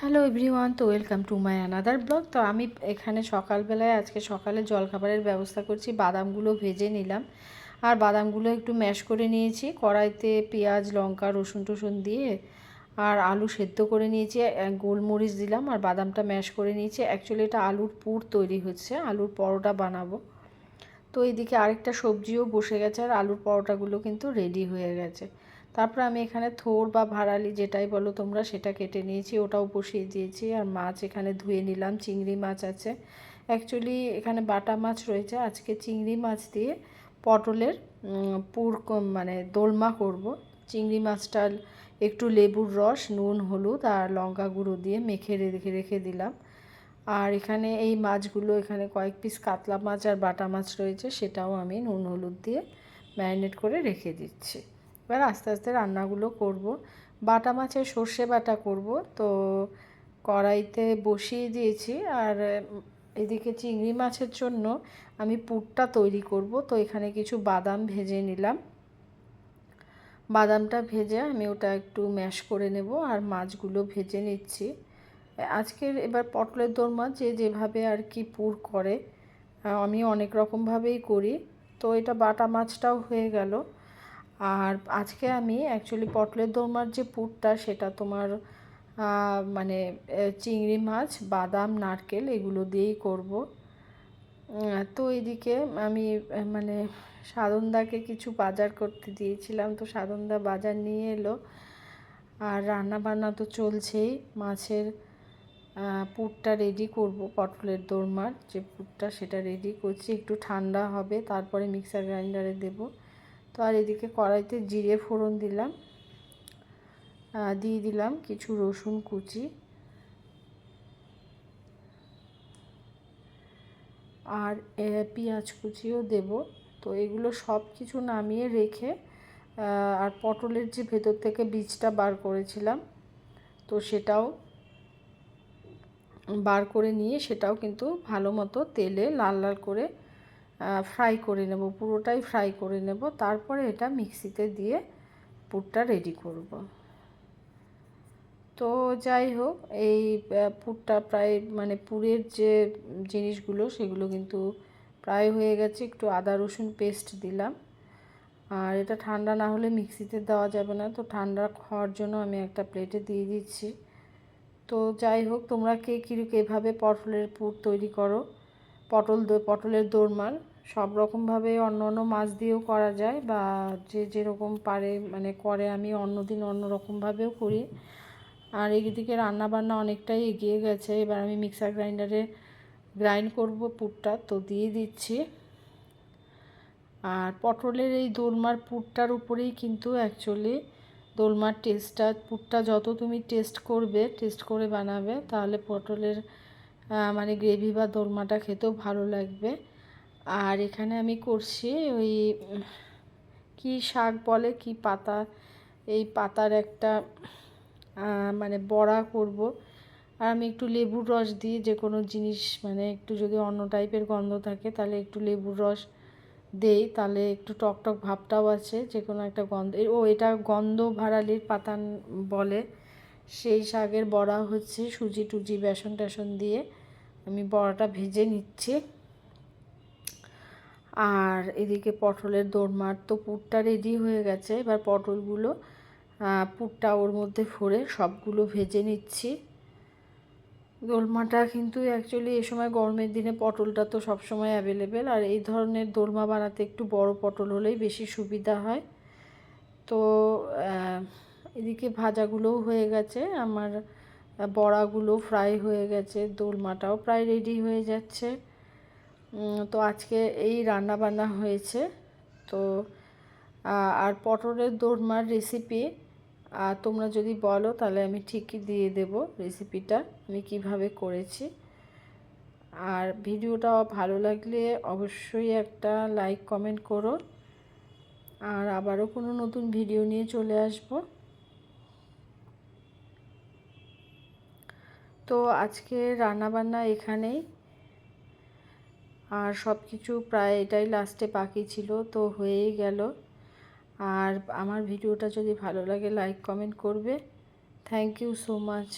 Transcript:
Hello everyone তো welcome to my another blog তো আমি এখানে সকালবেলায় আজকে সকালে জলখাবারের ব্যবস্থা করছি, বাদামগুলো ভেজে নিলাম। আর বাদামগুলো একটু ম্যাশ করে নিয়েছি, কড়াইতে পেঁয়াজ, লঙ্কা, রসুন টসুন দিয়ে। আর আলু সেদ্ধ করে নিয়েছি গোলমরিচ দিলাম, আর বাদামটা ম্যাশ করে নিয়েছি। অ্যাকচুয়ালি এটা আলুর পুর তৈরি হচ্ছে, আলুর পরোটা বানাবো। তো এইদিকে আরেকটা সবজিও বসে গেছে, আর আলুর পরোটাগুলো কিন্তু রেডি হয়ে গেছে। তারপর আমি এখানে থোর বা ভাড়ালি যেটাই বলো তোমরা সেটা কেটে নিয়েছি, ওটাও বসিয়ে দিয়েছি। আর মাছ এখানে ধুয়ে নিলাম, চিংড়ি মাছ আছে। অ্যাকচুয়ালি এখানে বাটা মাছ রয়েছে, আজকে চিংড়ি মাছ দিয়ে পটলের পুর মানে দোলমা করব। চিংড়ি মাছটা একটু লেবুর রস, নুন, হলুদ আর লঙ্কা গুঁড়ো দিয়ে মেখে রেখে রেখে দিলাম। আর এখানে এই মাছগুলো, এখানে কয়েক পিস কাতলা মাছ আর বাটা মাছ রয়েছে, সেটাও আমি নুন, হলুদ দিয়ে ম্যারিনেট করে রেখে দিচ্ছি। এবার আস্তে আস্তে রান্নাগুলো করব। বাটা মাছের সর্ষে বাটা করব। তো কড়াইতে বসিয়ে দিয়েছি। আর এদিকে চিংড়ি মাছের জন্য আমি পুরটা তৈরি করব। তো এখানে কিছু বাদাম ভেজে নিলাম। বাদামটা ভেজে আমি ওটা একটু ম্যাশ করে নেব আর মাছগুলো ভেজে নিচ্ছি। আজকের এবার পটলের দোরমা যে যেভাবে আর কি পুর করে আমি অনেক রকমভাবেই করি। তো এটা বাটা মাছটাও হয়ে গেল। আর আজকে আমি অ্যাকচুয়ালি পটলের দোরমার যে পুরটা, সেটা তোমার মানে চিংড়ি মাছ, বাদাম, নারকেল এগুলো দিয়েই করব। তো এদিকে আমি মানে সাধনদাকে কিছু বাজার করতে দিয়েছিলাম, তো সাধনদা বাজার নিয়ে এলো। আর রান্না বান্না তো চলছেই, মাছের পুরটা রেডি করব, পটলের দোরমার যে পুরটা, সেটা রেডি করছি, একটু ঠান্ডা হবে, তারপরে মিক্সার গ্রাইন্ডারে দেবো। তো আর এদিকে কড়াইতে জিরে ফোড়ন দিলাম দিয়ে দিলাম কিছু রসুন কুচি। আর পেঁয়াজ কুচিও দেব। তো এগুলো সব কিছু নামিয়ে রেখে আর পটলের যে ভেতর থেকে বীজটা বার করেছিলাম, তো সেটাও বার করে নিয়ে সেটাও কিন্তু ভালো মতো তেলে লাল লাল করে ফ্রাই করে নেব, পুরোটাই ফ্রাই করে নেব। তারপরে এটা মিক্সিতে দিয়ে পুরটা রেডি করব। তো যাই হোক, এই পুরটা প্রায় মানে পুরের যে জিনিসগুলো, সেগুলো কিন্তু প্রায় হয়ে গেছে। একটু আদা, রসুন পেস্ট দিলাম। আর এটা ঠান্ডা না হলে মিক্সিতে দেওয়া যাবে না। তো ঠান্ডা খাওয়ার জন্য আমি একটা প্লেটে দিয়ে দিচ্ছি। তো যাই হোক, তোমরা কে কীরকম এভাবে পটলের পুর তৈরি করো? পটল পটলের দোরমার। সব রকমভাবে অন্য অন্য মাছ দিয়েও করা যায় বা যে যেরকম পারে মানে করে আমি অন্য দিন অন্য রকমভাবেও করি। আর এদিকে রান্না বান্না অনেকটাই এগিয়ে গেছে। এবার আমি মিক্সার গ্রাইন্ডারে গ্রাইন্ড করব পুরটা, তো দিয়ে দিচ্ছি। আর পটলের এই দোলমার পুরটার উপরেই কিন্তু অ্যাকচুয়ালি দোলমার টেস্টটা পুরটা যত তুমি টেস্ট করবে টেস্ট করে বানাবে, তাহলে পটলের মানে গ্রেভি বা দোলমাটা খেতেও ভালো লাগবে। আর এখানে আমি করছি ওই কি শাক বলে, কি পাতা, এই পাতার একটা মানে বড়া করব। আর আমি একটু লেবুর রস দিয়ে যে কোনো জিনিস মানে একটু যদি অন্য টাইপের গন্ধ থাকে, তাহলে একটু লেবুর রস দেই। তাহলে একটু টক টক ভাবটাও আছে, যে কোনো একটা গন্ধ, ও এটা গন্ধ ভাড়ালির পাতা বলে। সেই শাকের বড়া হচ্ছে সুজি টুজি বেসন টেসন দিয়ে আমি বড়াটা ভেজে নিচ্ছি। আর এদিকে পটলের দোরমার তো পুরটা রেডি হয়ে গেছে। এবার পটলগুলো পুরটা ওর মধ্যে ভরে সবগুলো ভেজে নিচ্ছি। দোলমাটা কিন্তু অ্যাকচুয়ালি এ সময় গরমের দিনে পটলটা তো সবসময় অ্যাভেলেবেল আর এই ধরনের দোলমা বানাতে একটু বড় পটল হলেই বেশি সুবিধা হয়। তো এদিকে ভাজাগুলোও হয়ে গেছে, আমার বড়াগুলো ফ্রাই হয়ে গেছে, দোলমাটাও প্রায় রেডি হয়ে যাচ্ছে। তো আজকে এই রান্না বান্না হয়েছে। তো আর পটলের দোরমার রেসিপি আর তোমরা যদি বলো তাহলে আমি ঠিকই দিয়ে দেব রেসিপিটা আমি কীভাবে করেছি। আর ভিডিওটা ভালো লাগলে অবশ্যই একটা লাইক কমেন্ট করো। আর আবারও কোনো নতুন ভিডিও নিয়ে চলে আসব। তো আজকে রান্নাবান্না এখানেই। আর সব কিছু প্রায় এটাই লাস্টে বাকি ছিল, তো হয়েই গেল। আর আমার ভিডিওটা যদি ভালো লাগে লাইক কমেন্ট করবে। Thank you so much